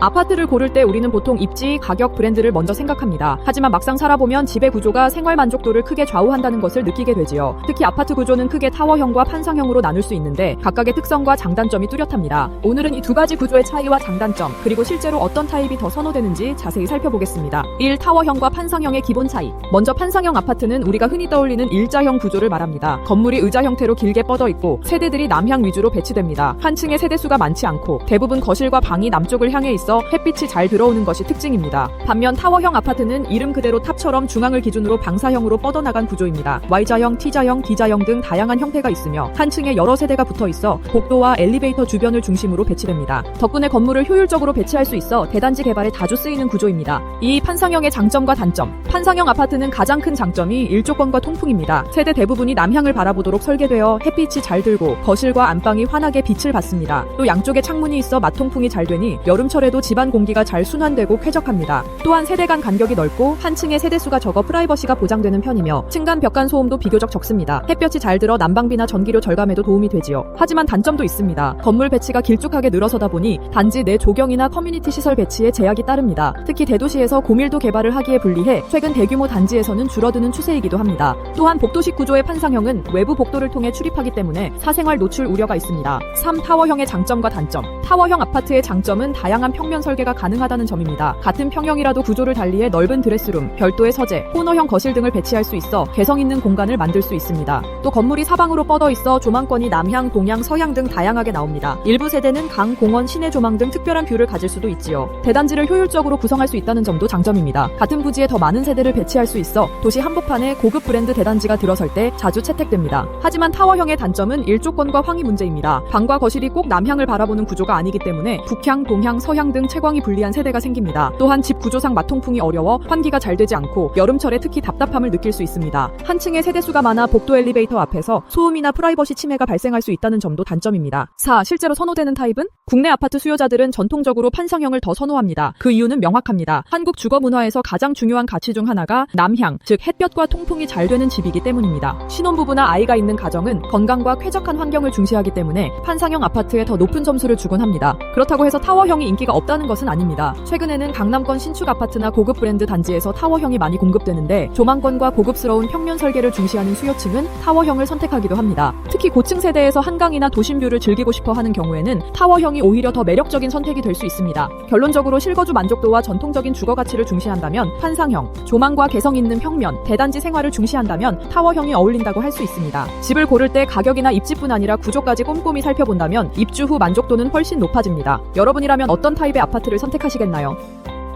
아파트를 고를 때 우리는 보통 입지, 가격, 브랜드를 먼저 생각합니다. 하지만 막상 살아보면 집의 구조가 생활 만족도를 크게 좌우한다는 것을 느끼게 되지요. 특히 아파트 구조는 크게 타워형과 판상형으로 나눌 수 있는데 각각의 특성과 장단점이 뚜렷합니다. 오늘은 이 두 가지 구조의 차이와 장단점, 그리고 실제로 어떤 타입이 더 선호되는지 자세히 살펴보겠습니다. 1. 타워형과 판상형의 기본 차이. 먼저 판상형 아파트는 우리가 흔히 떠올리는 일자형 구조를 말합니다. 건물이 의자 형태로 길게 뻗어 있고 세대들이 남향 위주로 배치됩니다. 한 층에 세대수가 많지 않고 대부분 거실과 방이 남쪽을 향해 있어 햇빛이 잘 들어오는 것이 특징입니다. 반면 타워형 아파트는 이름 그대로 탑처럼 중앙을 기준으로 방사형으로 뻗어나간 구조입니다. Y자형, T자형, D자형 등 다양한 형태가 있으며 한 층에 여러 세대가 붙어 있어 복도와 엘리베이터 주변을 중심으로 배치됩니다. 덕분에 건물을 효율적으로 배치할 수 있어 대단지 개발에 자주 쓰이는 구조입니다. 이 판상형의 장점과 단점. 판상형 아파트는 가장 큰 장점이 일조권과 통풍입니다. 세대 대부분이 남향을 바라보도록 설계되어 햇빛이 잘 들고 거실과 안방이 환하게 빛을 받습니다. 또 양쪽에 창문이 있어 맞통풍이 잘 되니 여름철에도 집안 공기가 잘 순환되고 쾌적합니다. 또한 세대 간 간격이 넓고 한 층의 세대수가 적어 프라이버시가 보장되는 편이며 층간 벽간 소음도 비교적 적습니다. 햇볕이 잘 들어 난방비나 전기료 절감에도 도움이 되지요. 하지만 단점도 있습니다. 건물 배치가 길쭉하게 늘어서다 보니 단지 내 조경이나 커뮤니티 시설 배치에 제약이 따릅니다. 특히 대도시에서 고밀도 개발을 하기에 불리해 최근 대규모 단지에서는 줄어드는 추세이기도 합니다. 또한 복도식 구조의 판상형은 외부 복도를 통해 출입하기 때문에 사생활 노출 우려가 있습니다. 3. 타워형의 장점과 단점. 타워형 아파트의 장점은 다양한 평면 설계가 가능하다는 점입니다. 같은 평형이라도 구조를 달리해 넓은 드레스룸, 별도의 서재, 코너형 거실 등을 배치할 수 있어 개성 있는 공간을 만들 수 있습니다. 또 건물이 사방으로 뻗어 있어 조망권이 남향, 동향, 서향 등 다양하게 나옵니다. 일부 세대는 강, 공원, 시내 조망 등 특별한 뷰를 가질 수도 있지요. 대단지를 효율적으로 구성할 수 있다는 점도 장점입니다. 같은 부지에 더 많은 세대를 배치할 수 있어 도시 한복판에 고급 브랜드 대단지가 들어설 때 자주 채택됩니다. 하지만 타워형의 단점은 일조권과 황희 문제입니다. 방과 거실이 꼭 남향을 바라보는 구조가 아니기 때문에 북향, 동향, 서향 등 채광이 불리한 세대가 생깁니다. 또한 집 구조상 마통풍이 어려워 환기가 잘 되지 않고 여름철에 특히 답답함을 느낄 수 있습니다. 한 층에 세대수가 많아 복도 엘리베이터 앞에서 소음이나 프라이버시 침해가 발생할 수 있다는 점도 단점입니다. 4. 실제로 선호되는 타입은? 국내 아파트 수요자들은 전통적으로 판상형을 더 선호합니다. 그 이유는 명확합니다. 한국 주거 문화에서 가장 중요한 가치 중 하나가 남향, 즉 햇볕과 통풍이 잘 되는 집이기 때문입니다. 신혼부부나 아이가 있는 가정은 건강과 쾌적한 환경을 중시하기 때문에 판상형 아파트에 더 높은 점수를 주곤 합니다. 그렇다고 해서 타워형이 인기가 없다는 것은 아닙니다. 최근에는 강남권 신축 아파트나 고급 브랜드 단지에서 타워형이 많이 공급되는데 조망권과 고급스러운 평면 설계를 중시하는 수요층은 타워형을 선택하기도 합니다. 특히 고층 세대에서 한강이나 도심뷰를 즐기고 싶어 하는 경우에는 타워형이 오히려 더 매력적인 선택이 될 수 있습니다. 결론적으로 실거주 만족도와 전통적인 주거 가치를 중시한다면 판상형, 조망과 개성 있는 평면, 대단지 생활을 중시한다면 타워형이 어울린다고 할 수 있습니다. 집을 고를 때 가격이나 입지뿐 아니라 구조까지 꼼꼼히 살펴본다면 입주 후 만족도는 훨씬 높아집니다. 여러분이라면 어떤 타입의 아파트를 선택하시겠나요?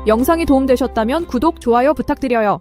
영상이 도움되셨다면 구독, 좋아요 부탁드려요.